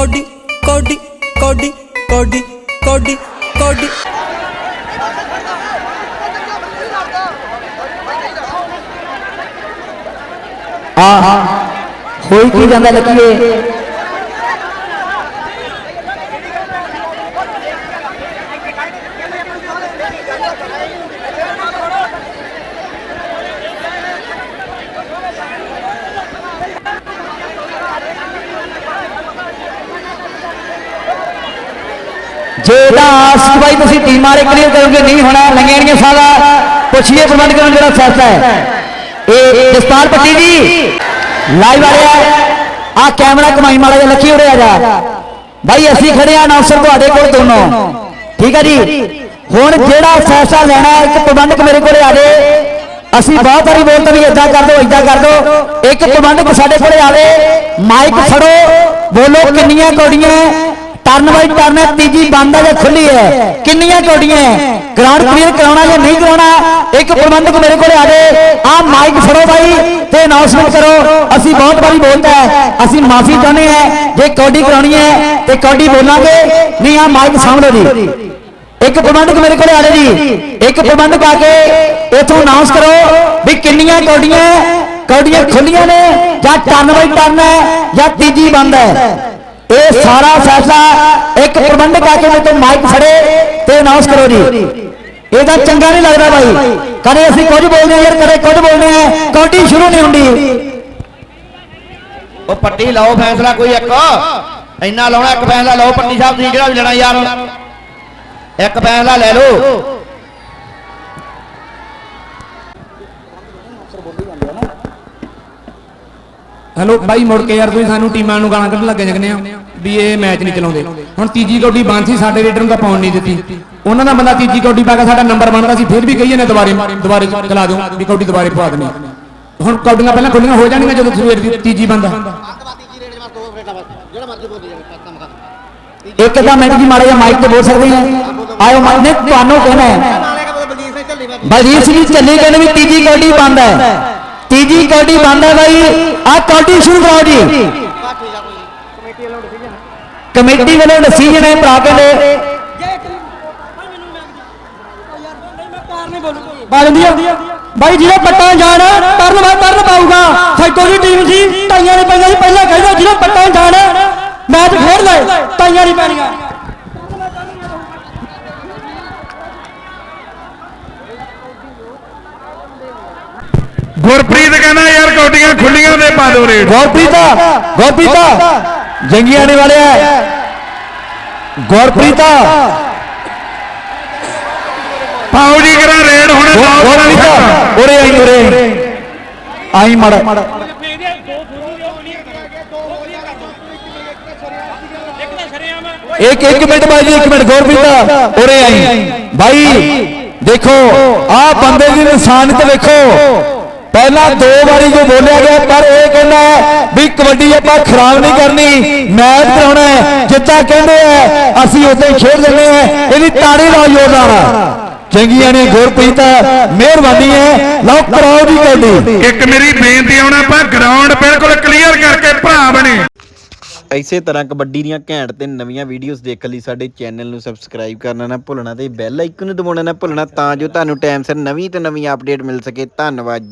Cody ਕੋਡੀ ਕੋਡੀ ਕੋਡੀ ਕੋਡੀ ਕੋਡੀ ਹਾਂ ਹਾਂ ਹੋਈ ਕੀ ਜਾਂਦਾ ਲੱਕੀਏ ਜੇ ਤਾਂ ਆਸਕ ਬਾਈ ਤੁਸੀਂ ਟੀਮ ਵਾਲੇ ਕਲੀਅਰ ਕਰੋਗੇ, ਨਹੀਂ ਹੋਣਾ ਲੰਗੇਣੀਆਂ ਸਾਲਾ ਪੁੱਛੀਏ ਪ੍ਰਬੰਧ ਕਰਨ ਜਿਹੜਾ ਫੈਸਲਾ ਹੈ। ਇਹ ਜਸਪਾਲ ਪੱਟੀ ਜੀ ਲਾਈਵ ਆ। ਆ ਕੈਮਰਾ ਕਮਾਈ ਮਾੜਾ ਜਿਹਾ ਲੱਖੀ ਉਰੇ ਜਾ। ਬਾਈ, ਅਸੀਂ ਖੜੇ ਆ ਅਨਾਉਂਸਰ ਤੁਹਾਡੇ ਕੋਲ ਦੋਨੋਂ। ਠੀਕ ਹੈ ਜੀ? ਹੁਣ ਜਿਹੜਾ ਫੈਸਲਾ ਲੈਣਾ, ਇੱਕ ਪ੍ਰਬੰਧਕ ਮੇਰੇ ਕੋਲੇ ਆ ਜੇ। ਅਸੀਂ ਬਹੁਤ ਵਾਰੀ ਬੋਲਦੇ ਵੀ ਇਦਾਂ ਕਰ ਦਿਓ ਇਦਾਂ ਕਰ ਦਿਓ ਇੱਕ ਪ੍ਰਬੰਧਕ ਸਾਡੇ ਕੋਲੇ ਆਵੇ ਮਾਈਕ ਫੜੋ। ਬੋਲੋ ਕਿੰਨੀਆਂ ਕੌਡੀਆਂ ਟਰਨ ਬਾਈ ਟਰਨ ਹੈ, ਤੀਜੀ ਬੰਦ ਹੈ ਜਾਂ ਖੁੱਲੀ ਹੈ। ਕਿੰਨੀਆਂ ਕੌਡੀਆਂ ਗਰਾਊਂਡ ਕਲੀਅਰ ਕਰਾਉਣਾ ਜਾਂ ਨਹੀਂ ਕਰਾਉਣਾ? ਇੱਕ ਪ੍ਰਬੰਧਕ ਮੇਰੇ ਕੋਲੇ ਆ ਜਾਏ। ਆ ਮਾਈਕ ਫੜੋ ਬਾਈ ਤੇ ਅਨਾਉਂਸਮੈਂਟ ਕਰੋ। ਅਸੀਂ ਬਹੁਤ ਵਾਰੀ ਬੋਲਦਾ ਹੈ। ਅਸੀਂ ਮਾਫੀ ਚਾਹੁੰਦੇ ਹਾਂ। ਜੇ ਕੌਡੀ ਕਰਾਉਣੀ ਹੈ, ਤੇ ਕੌਡੀ ਬੋਲਾਂਗੇ। ਨਹੀਂ ਆ ਮਾਈਕ ਸਾਹਮਣੇ ਜੀ। ਇੱਕ ਪ੍ਰਬੰਧਕ ਮੇਰੇ ਕੋਲੇ ਆ ਰਹੇ ਜੀ। ਇੱਕ ਪ੍ਰਬੰਧਕ ਆ ਕੇ ਇਥੋਂ ਅਨਾਉਂਸ ਕਰੋ ਵੀ ਕਿੰਨੀਆਂ ਕੌਡੀਆਂ ਕੌਡੀਆਂ ਖੁੱਲੀਆਂ ਨੇ ਜਾਂ ਟਰਨ ਬਾਈ ਟਰਨ ਹੈ ਜਾਂ ਤੀਜੀ ਬੰਦ ਹੈ। ਇਹ ਸਾਰਾ ਫੈਸਲਾ ਇੱਕ ਪ੍ਰਬੰਧਕ ਆ ਕੇ ਮੇਰੇ ਤੋਂ ਮਾਈਕ ਫੜੇ ਤੇ ਅਨਾਉਂਸ ਕਰੋ ਜੀ। ਇਹ ਤਾਂ ਚੰਗਾ ਨਹੀਂ ਲੱਗਦਾ ਬਾਈ। ਕਦੇ ਅਸੀਂ ਕੁਝ ਬੋਲਦੇ ਹਾਂ ਯਾਰ ਕਦੇ ਕੁਝ ਬੋਲਦੇ ਹਾਂ। ਕੌਡੀ ਸ਼ੁਰੂ ਨਹੀਂ ਹੁੰਦੀ। ਉਹ ਪੱਟੀ ਲਾਓ ਫੈਸਲਾ ਕੋਈ ਇੱਕ। ਇੰਨਾ ਲਾਉਣਾ ਇੱਕ ਫੈਸਲਾ ਲਾਓ ਪੱਟੀ ਸਾਹਿਬ ਤੁਸੀਂ ਕਿਹੜਾ ਵੀ ਲੈਣਾ ਯਾਰ। ਇੱਕ ਫੈਸਲਾ ਲੈ ਲਓ। ਹੈਲੋ ਬਾਈ ਮੁੜ ਕੇ ਯਾਰ ਤੁਸੀਂ ਸਾਨੂੰ ਟੀਮਾਂ ਨੂੰ ਗਾਲਾਂ ਕੱਢਣ ਲੱਗੇ ਜਗਨੇ ਆ ਵੀ ਇਹ ਮੈਚ ਨਹੀਂ ਚਲਾਉਂਦੇ। ਹੁਣ ਤੀਜੀ ਕੌਡੀ ਬੰਦ ਸੀ ਸਾਡੇ ਰੇਡਰ ਨੂੰ ਤਾਂ ਪਾਉਣ ਨਹੀਂ ਦਿੱਤੀ। ਉਹਨਾਂ ਦਾ ਬੰਦਾ ਤੀਜੀ ਕੌਡੀ ਪਾ ਕੇ ਸਾਡਾ ਨੰਬਰ ਬਣਦਾ ਸੀ ਫਿਰ ਵੀ ਕਹੀਏ ਨੇ ਦੁਬਾਰੇ ਦੁਬਾਰੇ ਚਲਾ ਦਿਓ ਵੀ ਕੌਡੀ ਦੁਬਾਰੇ ਪਵਾ ਦੇਣੀ ਹੁਣ ਕੌਡੀਆਂ ਪਹਿਲਾਂ ਖੁੱਲੀਆਂ ਹੋ ਜਾਣਗੀਆਂ ਜਦੋਂ ਸਵੇਰ ਦੀ ਤੀਜੀ ਬੰਦ ਇੱਕ ਤਾਂ ਮਿੰਟ ਜੀ ਮਾੜਾ ਜਿਹਾ ਮਾਈਕ ਤੇ ਬੋਲ ਸਕਦੇ ਹਾਂ। ਆਇਓ ਨੇ ਤੁਹਾਨੂੰ ਕਹਿਣਾ ਹੈ ਬਲਜੀਤ ਸਿੰਘ ਚੱਲੀ ਕਹਿੰਦੇ ਵੀ ਤੀਜੀ ਕੌਡੀ ਬੰਦ ਹੈ ਤੀਜੀ ਕੌਡੀ ਬੰਦ ਹੈ ਬਾਈ। ਆ ਕੌਡੀ ਸ਼ੁਰੂ ਕਰੋ ਜੀ। ਕਮੇਟੀ ਵੱਲੋਂ ਡਿਸੀਜਨ ਹੈ ਭਰਾ ਕਹਿੰਦੇ। ਬਾਜੰਦੀ ਬਾਈ ਜਿਹੜਾ ਪੱਟਾਂ ਜਾਣ ਟਰਨ ਵਾ ਟਰਨ ਪਾਊਗਾ। ਸੈਕੋ ਦੀ ਟੀਮ ਸੀ ਟਾਈਆਂ ਨਹੀਂ ਪਈਆਂ ਸੀ। ਪਹਿਲਾਂ ਕਹਿੰਦਾ ਜਿਹਦੇ ਪੱਟਾਂ ਜਾਣ, ਮੈਚ ਖੇਡ ਲੈ ਟਾਈਆਂ ਨਹੀਂ ਪੈਣੀਆਂ ਗੁਰਪ੍ਰੀਤ ਕਹਿੰਦਾ ਯਾਰ ਕੌਡੀਆਂ ਖੁੱਲੀਆਂ ਦੇ ਪਾ ਦਿਓ ਰੇਟ। ਗੁਰਪ੍ਰੀਤਾ ਗੁਰਪ੍ਰੀਤਾ ਜੰਗੀਆਂ ਨੇ ਵਾਲਿਆ ਗੁਰਪ੍ਰੀਤਾ। ਪਾਓ ਜੀ ਕਰਾ ਰੇਟ ਹੁਣ ਗੁਰ- ਗੁਰਪ੍ਰੀਤਾ ਉਰੇ ਆਈ ਉਰੇ ਆਈ। ਮੜ। ਇੱਕ ਇੱਕ ਮਿੰਟ ਬਾਜੀ ਇੱਕ ਮਿੰਟ ਗੁਰਪ੍ਰੀਤਾ ਉਰੇ ਆਈ। ਭਾਈ ਦੇਖੋ ਆਹ ਬੰਦੇ ਦੀ ਇਨਸਾਨੀਅਤ ਵੇਖੋ। ਪਹਿਲਾਂ ਦੋ ਵਾਰੀ ਜੋ ਬੋਲਿਆ ਗਿਆ ਪਰ ਇਹ ਕਹਿੰਦਾ ਵੀ ਕਬੱਡੀ ਆਪਾਂ ਖਰਾਬ ਨਹੀਂ ਕਰਨੀ ਮੈਚ ਕਰਾਉਣਾ ਹੈ। ਜਿੱਤਾ ਕਹਿੰਦੇ ਆ ਅਸੀਂ ਉਦਾਂ ਹੀ ਖੇਡ ਲੈਂਦੇ ਆ। ਇਹਦੀ ਤਾੜੀ ਲਾਓ ਜ਼ੋਰਦਾਰ। ਚੰਗੀਆਂ ਨੇ ਗੁਰਪ੍ਰੀਤ ਮਿਹਰਬਾਨੀ ਹੈ। ਲਓ ਕਰਾਓ ਜੀ ਕਬੱਡੀ। ਇੱਕ ਮੇਰੀ ਬੇਨਤੀ ਆਉਣਾ ਆਪਾਂ ਗਰਾਊਂਡ ਬਿਲਕੁਲ ਕਲੀਅਰ ਕਰਕੇ ਭਰਾ ਬਣੇ। ਇਸੇ ਤਰ੍ਹਾਂ ਕਬੱਡੀ ਦੀਆਂ ਘੈਂਟ ਤੇ ਨਵੀਆਂ ਵੀਡੀਓਜ਼ ਦੇਖਣ ਲਈ ਸਾਡੇ ਚੈਨਲ ਨੂੰ ਸਬਸਕ੍ਰਾਈਬ ਕਰਨਾ ਨਾ ਭੁੱਲਣਾ ਤੇ ਬੈਲ ਆਈਕਨ ਨੂੰ ਦਬਾਉਣਾ ਨਾ ਭੁੱਲਣਾ ਤਾਂ ਜੋ ਤੁਹਾਨੂੰ ਟਾਈਮ ਸਿਰ ਨਵੀਂ ਤੇ ਨਵੀਂ ਅਪਡੇਟ ਮਿਲ ਸਕੇ। ਧੰਨਵਾਦ।